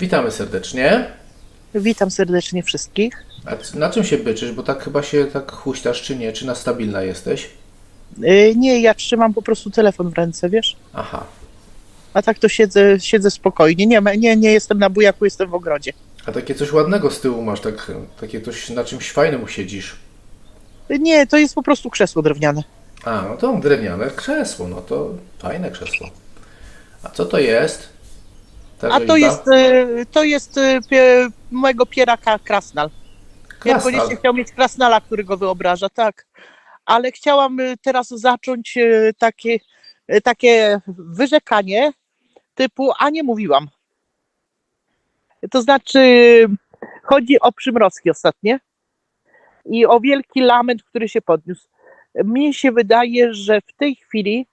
Witamy serdecznie. Witam serdecznie wszystkich. A na czym się byczysz? Bo tak chyba się tak huśtasz, czy nie? Czy na stabilna jesteś? Yy, Nie, ja trzymam po prostu telefon w ręce, wiesz? Aha. A tak to siedzę, siedzę spokojnie. Nie, nie, nie jestem na bujaku, jestem w ogrodzie. A takie coś ładnego z tyłu masz, tak, takie coś na czymś fajnym siedzisz. Yy, Nie, to jest po prostu krzesło drewniane. A, no to drewniane krzesło, no to fajne krzesło. A co to jest? Ta A to jest, yy, to jest yy, pie, mojego pieraka krasnal. Ja Krasnal. koniecznie chciał mieć krasnala, który go wyobraża, tak. Ale chciałam yy, teraz zacząć takie, takie wyrzekanie typu, a nie mówiłam. To znaczy, chodzi o przymrozki ostatnie i o wielki lament, który się podniósł. Mnie się wydaje, że w tej chwili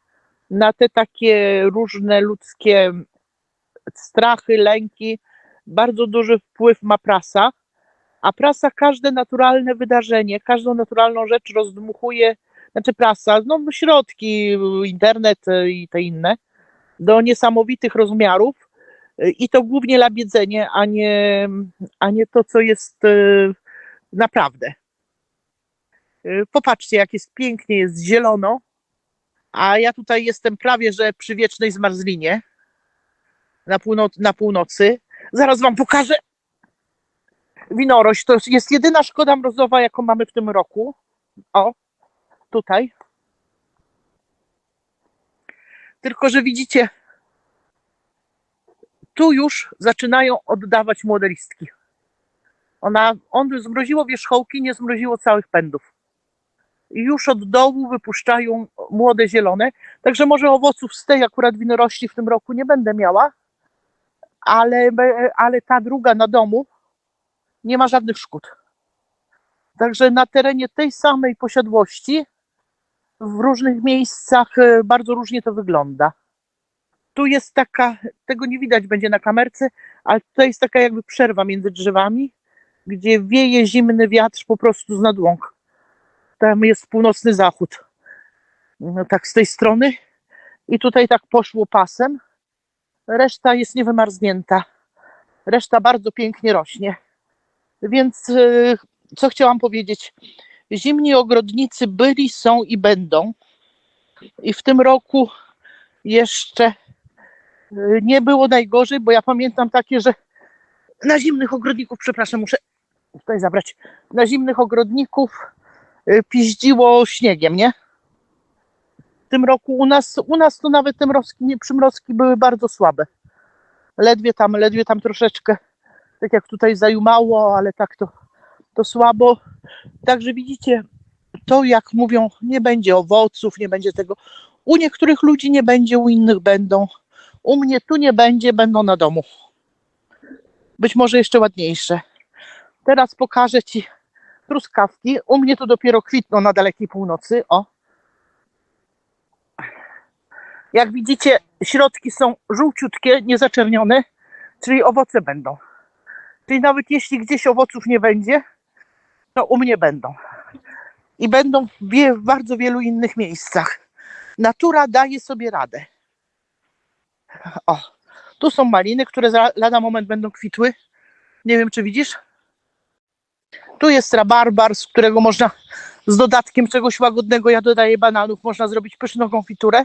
na te takie różne ludzkie strachy, lęki bardzo duży wpływ ma prasa, a prasa każde naturalne wydarzenie, każdą naturalną rzecz rozdmuchuje, znaczy prasa, no środki, internet y, i te inne, do niesamowitych rozmiarów y, i to głównie labiedzenie, a nie, a nie to, co jest y, naprawdę. Popatrzcie, jak jest pięknie, jest zielono, a ja tutaj jestem prawie, że przy wiecznej zmarzlinie na, północ, na północy. Zaraz wam pokażę winorość. To jest jedyna szkoda mrozowa, jaką mamy w tym roku. O, tutaj. Tylko, że widzicie, tu już zaczynają oddawać młode listki. Ona, on zmroziło wierzchołki, nie zmroziło całych pędów. I już od dołu wypuszczają młode zielone. Także może owoców z tej akurat winorości w tym roku nie będę miała, ale, ale ta druga na domu nie ma żadnych szkód. Także na terenie tej samej posiadłości w różnych miejscach e, bardzo różnie to wygląda. Tu jest taka, tego nie widać będzie na kamerce, ale tutaj jest taka jakby przerwa między drzewami, gdzie wieje zimny wiatr po prostu z nadłąg. Tam jest północny zachód. No tak z tej strony. I tutaj tak poszło pasem. Reszta jest niewymarznięta. Reszta bardzo pięknie rośnie. Więc y, co chciałam powiedzieć? Zimni ogrodnicy byli, są i będą. I w tym roku jeszcze y, nie było najgorzej, bo ja pamiętam takie, że na zimnych ogrodników, przepraszam, muszę tutaj zabrać, na zimnych ogrodników y, piździło śniegiem, nie? Tym roku u nas, u nas to nawet te mrozki, nie, przymrozki były bardzo słabe. Ledwie tam, ledwie tam troszeczkę, tak jak tutaj zajumało, ale tak to, to słabo. Także widzicie, to jak mówią, nie będzie owoców, nie będzie tego. U niektórych ludzi nie będzie, u innych będą. U mnie tu nie będzie, będą na domu. Być może jeszcze ładniejsze. Teraz pokażę Ci truskawki. U mnie to dopiero kwitną na dalekiej północy. O. Jak widzicie, środki są żółciutkie, niezaczernione, czyli owoce będą. Czyli nawet jeśli gdzieś owoców nie będzie, to u mnie będą. I będą w, bardzo wielu innych miejscach. Natura daje sobie radę. O, tu są maliny, które za lada moment będą kwitły. Nie wiem, czy widzisz? Tu jest rabarbar, z którego można z dodatkiem czegoś łagodnego, ja dodaję bananów, można zrobić pyszną konfiturę.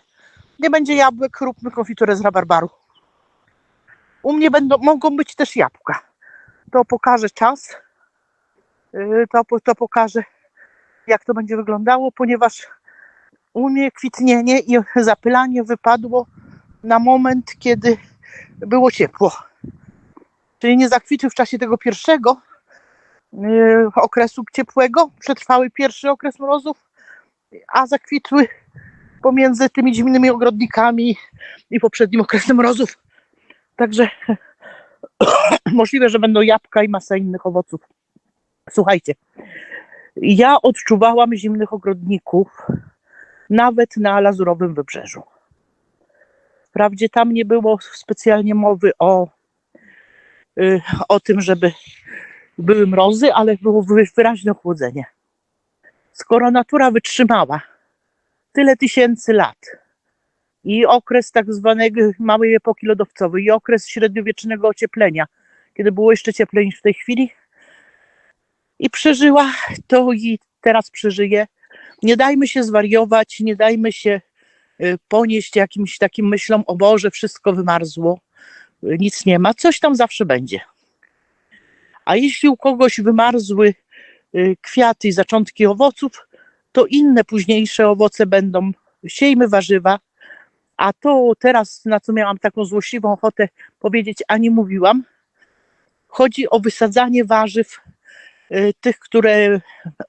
Nie będzie jabłek, róbmy konfiturę z rabarbaru. U mnie będą, mogą być też jabłka. To pokaże czas. Yy, To, to pokaże, jak to będzie wyglądało, ponieważ u mnie kwitnienie i zapylanie wypadło na moment, kiedy było ciepło. Czyli nie zakwitły w czasie tego pierwszego yy, okresu ciepłego, przetrwały pierwszy okres mrozów, a zakwitły pomiędzy tymi zimnymi ogrodnikami i poprzednim okresem mrozów. Także możliwe, że będą jabłka i masa innych owoców. Słuchajcie, ja odczuwałam zimnych ogrodników nawet na lazurowym wybrzeżu. Wprawdzie tam nie było specjalnie mowy o, y, o tym, żeby były mrozy, ale było wy- wyraźne chłodzenie. Skoro natura wytrzymała tyle tysięcy lat i okres tak zwanego małej epoki lodowcowej i okres średniowiecznego ocieplenia kiedy było jeszcze cieplej niż w tej chwili. I przeżyła to i teraz przeżyje. Nie dajmy się zwariować, nie dajmy się y, ponieść jakimś takim myślom, o Boże, wszystko wymarzło, y, nic nie ma, coś tam zawsze będzie. A jeśli u kogoś wymarzły y, kwiaty i zaczątki owoców, to inne późniejsze owoce będą. Siejmy warzywa, a to teraz, na co miałam taką złośliwą ochotę powiedzieć, a nie mówiłam, chodzi o wysadzanie warzyw, y, tych, które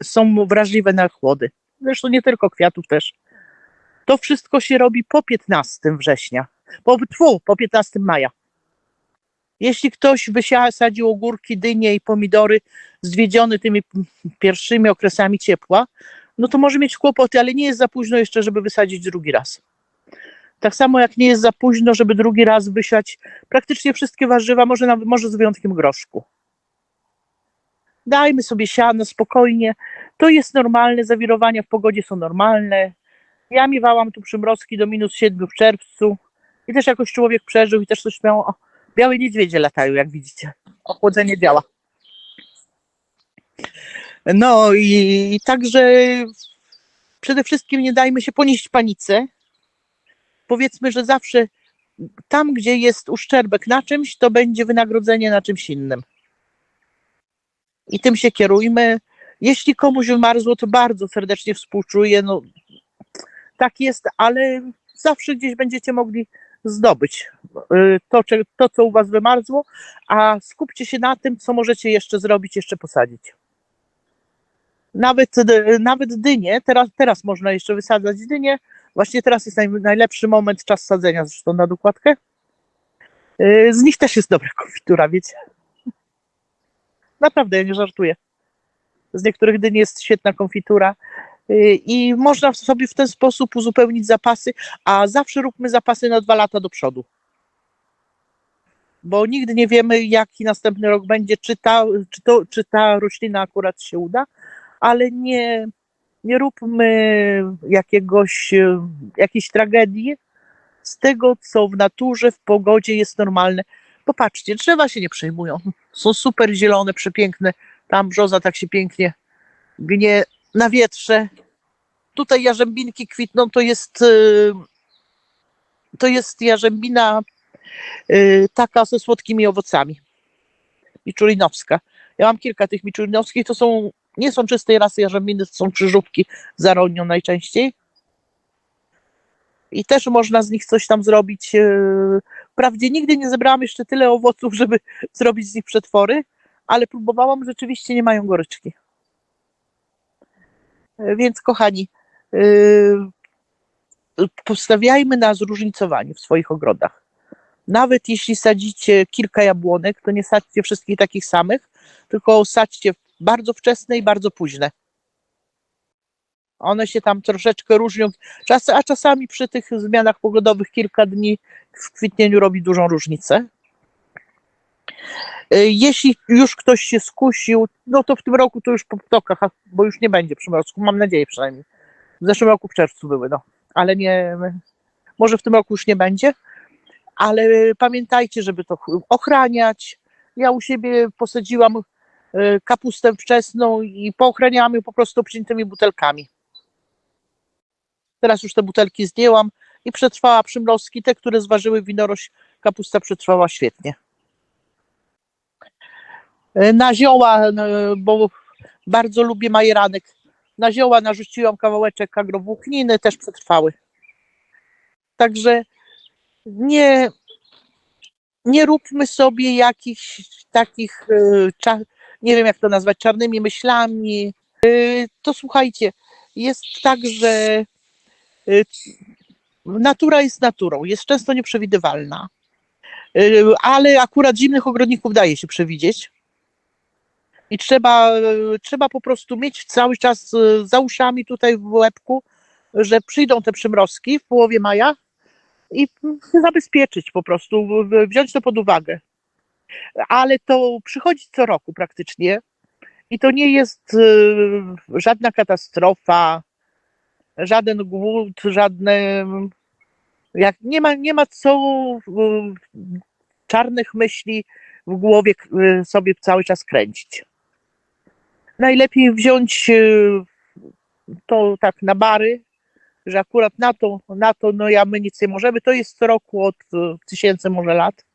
są wrażliwe na chłody. Zresztą nie tylko kwiatów też. To wszystko się robi po 15 września, po, tfu, po 15 maja. Jeśli ktoś wysadził ogórki, dynie i pomidory zwiedziony tymi pierwszymi okresami ciepła, no to może mieć kłopoty, ale nie jest za późno jeszcze, żeby wysadzić drugi raz. Tak samo jak nie jest za późno, żeby drugi raz wysiać praktycznie wszystkie warzywa, może, nawet, może z wyjątkiem groszku. Dajmy sobie siano spokojnie. To jest normalne, zawirowania w pogodzie są normalne. Ja miewałam tu przymrozki do minus 7 w czerwcu i też jakoś człowiek przeżył i też coś miało. O, białe niedźwiedzie latają, jak widzicie. Ochłodzenie działa. No i, i także przede wszystkim nie dajmy się ponieść panice. Powiedzmy, że zawsze tam, gdzie jest uszczerbek na czymś, to będzie wynagrodzenie na czymś innym. I tym się kierujmy. Jeśli komuś wymarzło, to bardzo serdecznie współczuję. No, tak jest, ale zawsze gdzieś będziecie mogli zdobyć y, to, to, co u Was wymarzło, a skupcie się na tym, co możecie jeszcze zrobić, jeszcze posadzić. Nawet, nawet dynie, teraz, teraz można jeszcze wysadzać dynie. Właśnie teraz jest naj, najlepszy moment, czas sadzenia zresztą na dokładkę. Y, Z nich też jest dobra konfitura, wiecie. Naprawdę, ja nie żartuję. Z niektórych dyni jest świetna konfitura y, i można sobie w ten sposób uzupełnić zapasy, a zawsze róbmy zapasy na dwa lata do przodu. Bo nigdy nie wiemy, jaki następny rok będzie, czy ta, czy to, czy ta roślina akurat się uda, ale nie, nie róbmy jakiegoś, e, jakiejś tragedii z tego, co w naturze, w pogodzie jest normalne. Popatrzcie, drzewa się nie przejmują. Są super zielone, przepiękne. Tam brzoza tak się pięknie gnie na wietrze. Tutaj jarzębinki kwitną, to jest e, to jest jarzębina e, taka ze słodkimi owocami. Miczulinowska. Ja mam kilka tych miczulinowskich, to są nie są czystej rasy jarzębiny, są krzyżówki zaronią najczęściej. I też można z nich coś tam zrobić. e, Wprawdzie nigdy nie zebrałam jeszcze tyle owoców, żeby zrobić z nich przetwory, ale próbowałam, rzeczywiście nie mają goryczki. E, Więc kochani, e, postawiajmy na zróżnicowanie w swoich ogrodach. Nawet jeśli sadzicie kilka jabłonek, to nie sadźcie wszystkich takich samych, tylko sadźcie bardzo wczesne i bardzo późne. One się tam troszeczkę różnią, czas, a czasami przy tych zmianach pogodowych kilka dni w kwitnieniu robi dużą różnicę. Y, Jeśli już ktoś się skusił, no to w tym roku to już po ptokach, bo już nie będzie przymrozku, mam nadzieję przynajmniej. W zeszłym roku w czerwcu były, no, ale nie, może w tym roku już nie będzie, ale pamiętajcie, żeby to ochraniać. Ja u siebie posadziłam kapustę wczesną i poochraniałam ją po prostu obciętymi butelkami. Teraz już te butelki zdjęłam i przetrwała przymrozki. Te, które zważyły winorość, kapusta przetrwała świetnie. Y, Na zioła, y, bo bardzo lubię majeranek, na zioła narzuciłam kawałeczek agrowłókniny, też przetrwały. Także nie, nie róbmy sobie jakichś takich, y, nie wiem jak to nazwać, czarnymi myślami. Y, To słuchajcie, jest tak, że y, natura jest naturą, jest często nieprzewidywalna, Y, ale akurat zimnych ogrodników daje się przewidzieć. I trzeba, trzeba po prostu mieć cały czas za uszami tutaj w łebku, że przyjdą te przymrozki w połowie maja i zabezpieczyć po prostu, wziąć to pod uwagę. Ale to przychodzi co roku praktycznie i to nie jest y, żadna katastrofa, żaden głód, żadne. Jak, nie, ma, nie ma co y, czarnych myśli. w głowie y, sobie cały czas kręcić. Najlepiej wziąć to tak na bary, że akurat na to, na to no ja my nic nie możemy. To jest co roku od tysięcy może lat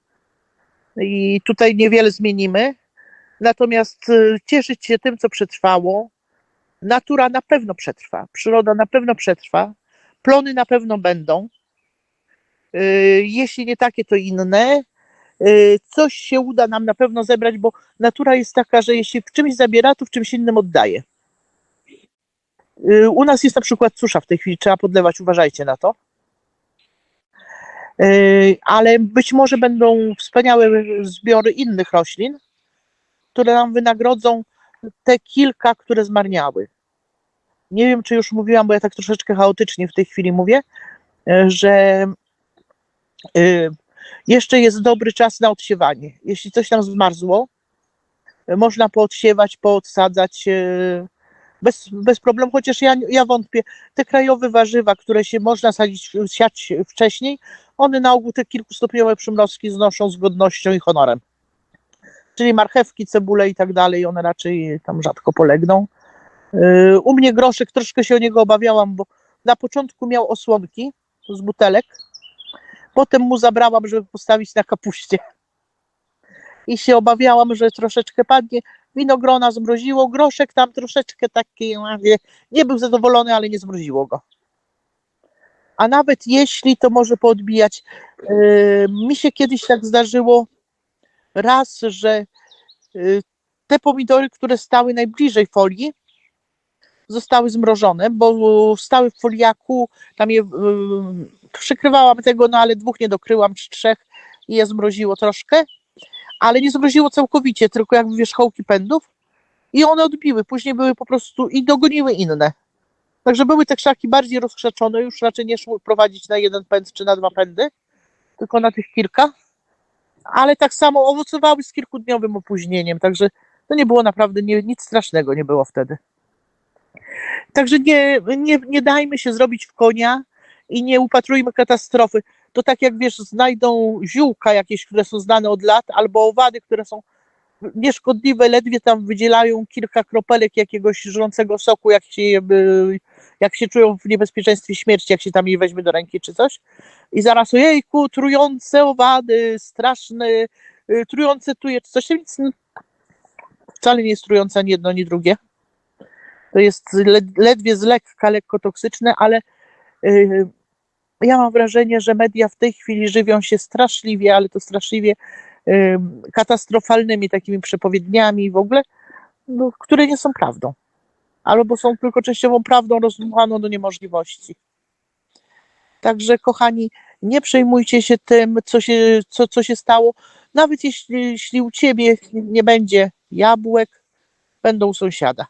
i tutaj niewiele zmienimy. Natomiast y, cieszyć się tym, co przetrwało. Natura na pewno przetrwa, przyroda na pewno przetrwa, plony na pewno będą. Y, Jeśli nie takie, to inne. Y, Coś się uda nam na pewno zebrać, bo natura jest taka, że jeśli w czymś zabiera, to w czymś innym oddaje. U nas jest na przykład susza w tej chwili, trzeba podlewać, uważajcie na to. Y, Ale być może będą wspaniałe zbiory innych roślin, które nam wynagrodzą te kilka, które zmarniały. Nie wiem, czy już mówiłam, bo ja tak troszeczkę chaotycznie w tej chwili mówię, y, że y, jeszcze jest dobry czas na odsiewanie. Jeśli coś nam zmarzło, można poodsiewać, poodsadzać bez, bez problemu, chociaż ja, ja wątpię. Te krajowe warzywa, które się można sadzić, siać wcześniej, one na ogół te kilkustopniowe przymrozki znoszą z godnością i honorem. Czyli marchewki, cebule i tak dalej, one raczej tam rzadko polegną. Yy, U mnie groszek, troszkę się o niego obawiałam, bo na początku miał osłonki z butelek, potem mu zabrałam, żeby postawić na kapuście. I się obawiałam, że troszeczkę padnie. Winogrona zmroziło, groszek tam troszeczkę taki, nie był zadowolony, ale nie zmroziło go. A nawet jeśli to może poodbijać, yy, mi się kiedyś tak zdarzyło raz, że yy, te pomidory, które stały najbliżej folii, zostały zmrożone, bo stały w foliaku, tam je yy, przykrywałam tego, no ale dwóch nie dokryłam, czy trzech i je zmroziło troszkę, ale nie zmroziło całkowicie, tylko jakby wierzchołki pędów i one odbiły, później były po prostu i dogoniły inne. Także były te krzaki bardziej rozkrzaczone, już raczej nie szło prowadzić na jeden pęd czy na dwa pędy, tylko na tych kilka, ale tak samo owocowały z kilkudniowym opóźnieniem, także to nie było naprawdę, nie, nic strasznego nie było wtedy. Także nie, nie, nie dajmy się zrobić w konia i nie upatrujmy katastrofy. To tak jak wiesz, znajdą ziółka jakieś, które są znane od lat, albo owady, które są nieszkodliwe, ledwie tam wydzielają kilka kropelek jakiegoś żrącego soku, jak się, y, jak się czują w niebezpieczeństwie śmierci, jak się tam je weźmie do ręki czy coś. I zaraz ojejku, trujące owady, straszne, y, trujące tuje, czy coś. Nic wcale nie jest trujące ani jedno, ani drugie. To jest led- ledwie z lekka, lekko toksyczne, ale y, ja mam wrażenie, że media w tej chwili żywią się straszliwie, ale to straszliwie y, katastrofalnymi takimi przepowiedniami w ogóle, no, które nie są prawdą. Albo są tylko częściową prawdą rozdmuchaną do niemożliwości. Także, kochani, nie przejmujcie się tym, co się, co, co się stało. Nawet jeśli, jeśli u ciebie nie będzie jabłek, będą sąsiada.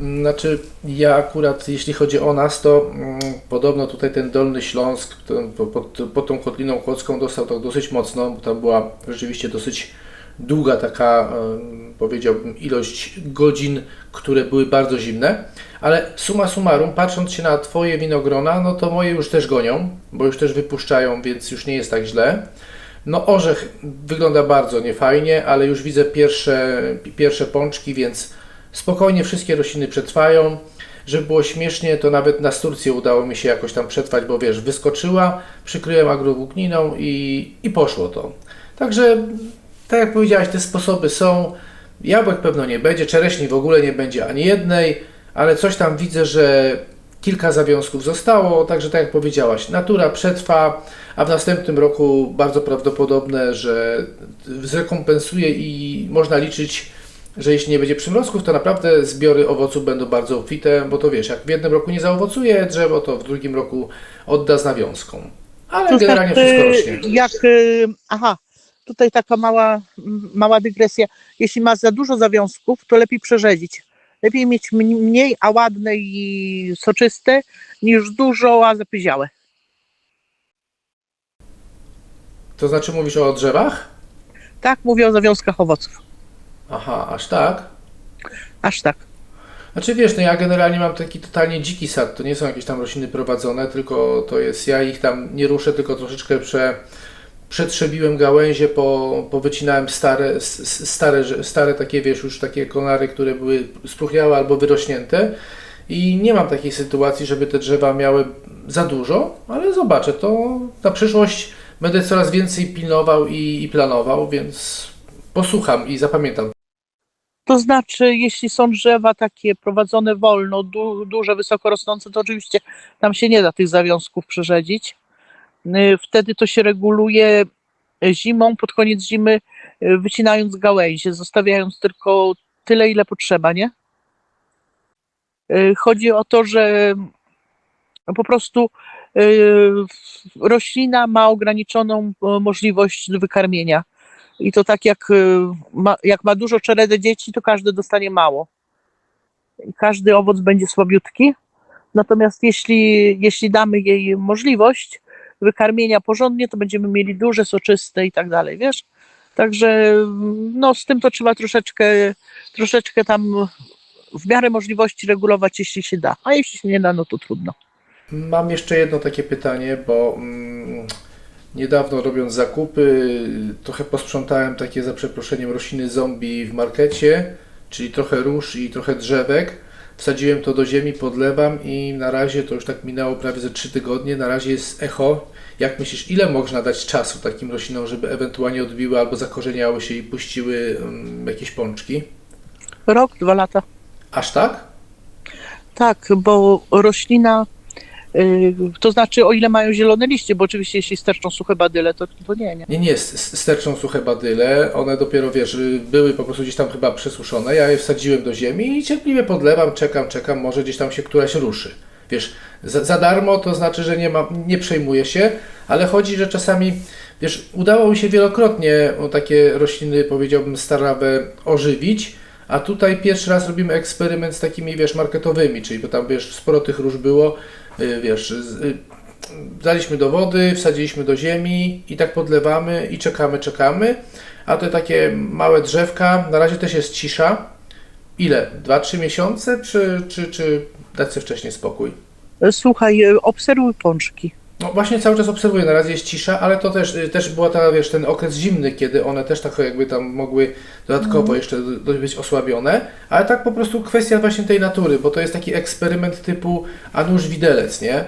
Znaczy, ja akurat, jeśli chodzi o nas, to mm, podobno tutaj ten Dolny Śląsk ten, po, pod, pod tą Kotliną Kłodzką dostał tak dosyć mocno, bo tam była rzeczywiście dosyć długa taka, em, powiedziałbym, ilość godzin, które były bardzo zimne. Ale summa summarum, patrząc się na Twoje winogrona, no to moje już też gonią, bo już też wypuszczają, więc już nie jest tak źle. No orzech wygląda bardzo niefajnie, ale już widzę pierwsze, pierwsze pączki, więc spokojnie wszystkie rośliny przetrwają. Żeby było śmiesznie, to nawet na Sturcję udało mi się jakoś tam przetrwać, bo wiesz, wyskoczyła, przykryłem agrowłókniną i, i poszło to. Także, tak jak powiedziałaś, te sposoby są. Jabłek pewno nie będzie, czereśni w ogóle nie będzie ani jednej, ale coś tam widzę, że kilka zawiązków zostało, także tak jak powiedziałaś, natura przetrwa, a w następnym roku bardzo prawdopodobne, że zrekompensuje i można liczyć, że jeśli nie będzie przymrozków, to naprawdę zbiory owoców będą bardzo obfite, bo to wiesz, jak w jednym roku nie zaowocuje drzewo, to w drugim roku odda z nawiązką. Ale To generalnie tak, wszystko y, rośnie. Jak, y, aha, tutaj taka mała, mała dygresja. Jeśli masz za dużo zawiązków, to lepiej przerzedzić. Lepiej mieć mn- mniej, a ładne i soczyste, niż dużo, a zapyziałe. To znaczy mówisz o drzewach? Tak mówię o zawiązkach owoców. Aha, aż tak? Aż tak. Znaczy wiesz, no ja generalnie mam taki totalnie dziki sad, to nie są jakieś tam rośliny prowadzone, tylko to jest, ja ich tam nie ruszę, tylko troszeczkę prze, przetrzebiłem gałęzie, po, powycinałem stare, stare, stare takie, wiesz, już takie konary, które były spróchniałe albo wyrośnięte i nie mam takiej sytuacji, żeby te drzewa miały za dużo, ale zobaczę, to na przyszłość będę coraz więcej pilnował i, i planował, więc posłucham i zapamiętam. To znaczy, jeśli są drzewa takie prowadzone wolno, du, duże, wysoko rosnące, to oczywiście tam się nie da tych zawiązków przerzedzić. Y, Wtedy to się reguluje zimą, pod koniec zimy, y, wycinając gałęzie, zostawiając tylko tyle, ile potrzeba, nie? Y, Chodzi o to, że po prostu roślina ma ograniczoną możliwość wykarmienia. I to tak jak y, ma, jak ma dużo czeredę dzieci, to każdy dostanie mało. I każdy owoc będzie słabiutki. Natomiast jeśli, jeśli damy jej możliwość wykarmienia porządnie, to będziemy mieli duże, soczyste i tak dalej, wiesz? Także no, z tym to trzeba troszeczkę, troszeczkę tam w miarę możliwości regulować, jeśli się da. A jeśli się nie da, no to trudno. Mam jeszcze jedno takie pytanie, bo mm, niedawno robiąc zakupy, trochę posprzątałem takie za przeproszeniem rośliny zombie w markecie, czyli trochę róż i trochę drzewek. Wsadziłem to do ziemi, podlewam i na razie to już tak minęło prawie ze 3 tygodnie. Na razie jest echo. Jak myślisz, ile można dać czasu takim roślinom, żeby ewentualnie odbiły albo zakorzeniały się i puściły mm, jakieś pączki? Rok, dwa lata. Aż tak? Tak, bo roślina, to znaczy o ile mają zielone liście, bo oczywiście jeśli sterczą suche badyle, to, to nie, nie. Nie, nie, sterczą suche badyle, one dopiero, wiesz, y, były po prostu gdzieś tam chyba przesuszone, ja je wsadziłem do ziemi i cierpliwie podlewam, czekam, czekam, może gdzieś tam się któraś ruszy. Wiesz, za, za darmo to znaczy, że nie, ma, nie przejmuję się, ale chodzi, że czasami, wiesz, udało mi się wielokrotnie takie rośliny, powiedziałbym, starawe ożywić, a tutaj pierwszy raz robimy eksperyment z takimi, wiesz, marketowymi, czyli bo tam, wiesz, sporo tych róż było, y, wiesz, z, y, daliśmy do wody, wsadziliśmy do ziemi i tak podlewamy i czekamy, czekamy. A te takie małe drzewka, na razie też jest cisza. Ile? 2-3 miesiące, czy, czy, czy dać sobie wcześniej spokój? Słuchaj, y, obserwuj pączki. No właśnie cały czas obserwuję, na razie jest cisza, ale to też, y, też była ta, wiesz, ten okres zimny, kiedy one też tak jakby tam mogły dodatkowo jeszcze do- do- być osłabione, ale tak po prostu kwestia właśnie tej natury, bo to jest taki eksperyment typu a nóż widelec, nie?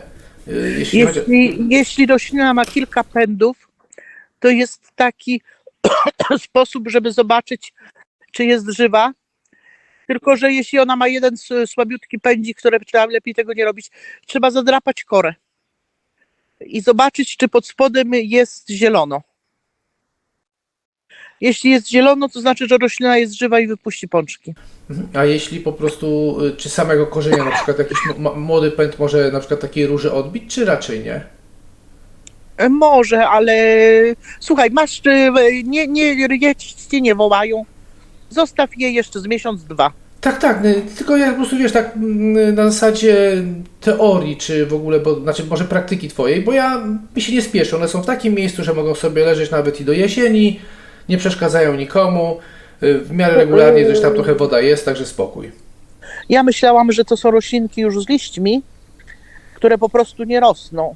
Y, Jeśli chodzi... Jeśli, jeśli roślina ma kilka pędów, to jest taki sposób, żeby zobaczyć, czy jest żywa. Tylko, że jeśli ona ma jeden słabiutki pędzik, które trzeba lepiej tego nie robić, trzeba zadrapać korę i zobaczyć, czy pod spodem jest zielono. Jeśli jest zielono, to znaczy, że roślina jest żywa i wypuści pączki. Mhm. A jeśli po prostu, y, czy samego korzenia na przykład jakiś młody pęd może na przykład takiej róży odbić, czy raczej nie? E, Może, ale słuchaj, masz, e, nie, nie, cię nie wołają. Zostaw je jeszcze z miesiąc, dwa. Tak, tak, y, tylko ja po prostu wiesz, tak mm, na zasadzie teorii, czy w ogóle, bo, znaczy może praktyki twojej, bo ja mi się nie spieszę, one są w takim miejscu, że mogą sobie leżeć nawet i do jesieni, nie przeszkadzają nikomu, y, w miarę regularnie gdzieś tam trochę woda jest, także spokój. Ja myślałam, że to są roślinki już z liśćmi, które po prostu nie rosną.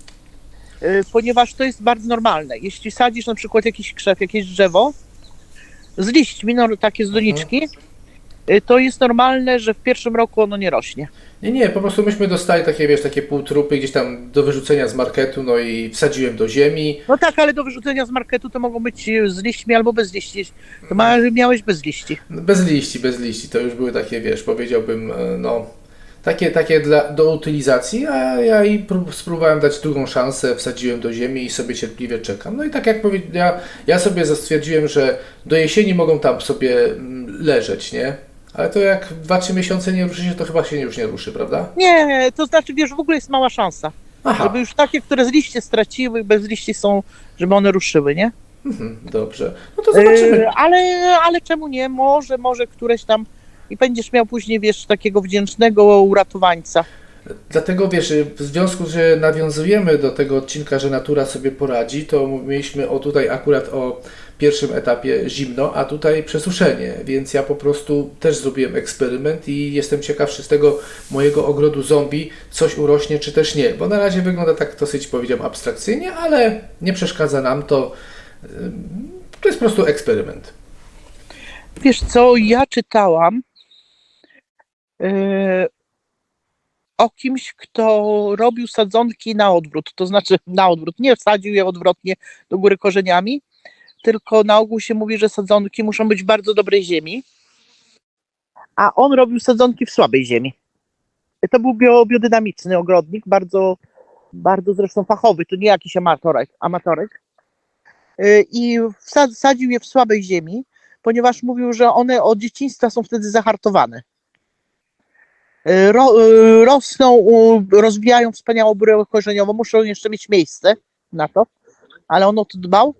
Y, Ponieważ to jest bardzo normalne. Jeśli sadzisz na przykład jakiś krzew, jakieś drzewo z liśćmi, no takie z doniczki, y, to jest normalne, że w pierwszym roku ono nie rośnie. Nie, nie, po prostu myśmy dostali takie, wiesz, takie półtrupy gdzieś tam do wyrzucenia z marketu, no i wsadziłem do ziemi, No tak, ale do wyrzucenia z marketu to mogą być y, z liśćmi albo bez liści. To ma, miałeś bez liści. Bez liści, bez liści. To już były takie, wiesz, powiedziałbym, e, no, takie, takie dla, do utylizacji, a ja i prób, spróbowałem dać drugą szansę, wsadziłem do ziemi i sobie cierpliwie czekam. No i tak jak powiedziałem, ja, ja sobie stwierdziłem, że do jesieni mogą tam sobie mm, leżeć, nie? Ale to jak 2-3 miesiące nie ruszy się, to chyba się już nie ruszy, prawda? Nie, to znaczy, wiesz, w ogóle jest mała szansa. Aha, Żeby już takie, które z liści straciły, bez liści są, żeby one ruszyły, nie? mhm, dobrze. No to zobaczymy. Yy, ale, ale czemu nie? Może, może któreś tam i będziesz miał później, wiesz, takiego wdzięcznego uratowańca. Dlatego wiesz, w związku, że nawiązujemy do tego odcinka, że natura sobie poradzi, to mieliśmy o tutaj akurat o pierwszym etapie zimno, a tutaj przesuszenie, więc ja po prostu też zrobiłem eksperyment i jestem ciekawszy z tego mojego ogrodu zombie, coś urośnie czy też nie, bo na razie wygląda tak dosyć powiedziałem abstrakcyjnie, ale nie przeszkadza nam to. To jest po prostu eksperyment. Wiesz co, ja czytałam e, o kimś, kto robił sadzonki na odwrót, to znaczy na odwrót, nie wsadził je odwrotnie do góry korzeniami, tylko na ogół się mówi, że sadzonki muszą być w bardzo dobrej ziemi, a on robił sadzonki w słabej ziemi. To był bio, biodynamiczny ogrodnik, bardzo, bardzo zresztą fachowy, to nie jakiś amatorek, amatorek. Y, I wsadził je w słabej ziemi, ponieważ mówił, że one od dzieciństwa są wtedy zahartowane. Y, Ro, y, rosną, rozwijają wspaniałą burę korzeniową, muszą jeszcze mieć miejsce na to, ale on o to dbał.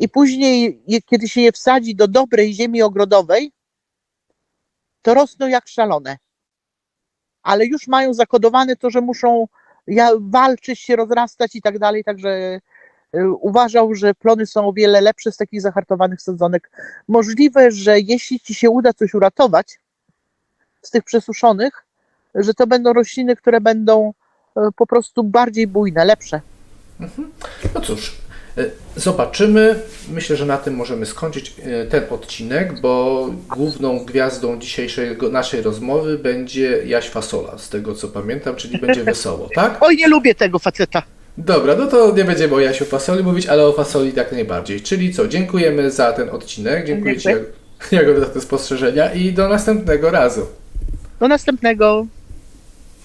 I później, kiedy się je wsadzi do dobrej ziemi ogrodowej, to rosną jak szalone. Ale już mają zakodowane to, że muszą walczyć, się rozrastać i tak dalej, także y, uważał, że plony są o wiele lepsze z takich zahartowanych sadzonek. Możliwe, że jeśli ci się uda coś uratować z tych przesuszonych, że to będą rośliny, które będą e, po prostu bardziej bujne, lepsze. No cóż, e, zobaczymy. Myślę, że na tym możemy skończyć e, ten odcinek, bo główną gwiazdą dzisiejszej naszej rozmowy będzie Jaś Fasola, z tego co pamiętam, czyli będzie wesoło, tak? Oj, nie lubię tego faceta. Dobra, no to nie będziemy o Jasiu Fasoli mówić, ale o Fasoli jak najbardziej. Czyli co, dziękujemy za ten odcinek, dziękuję Ci Jagoda za te spostrzeżenia i do następnego razu. Do następnego.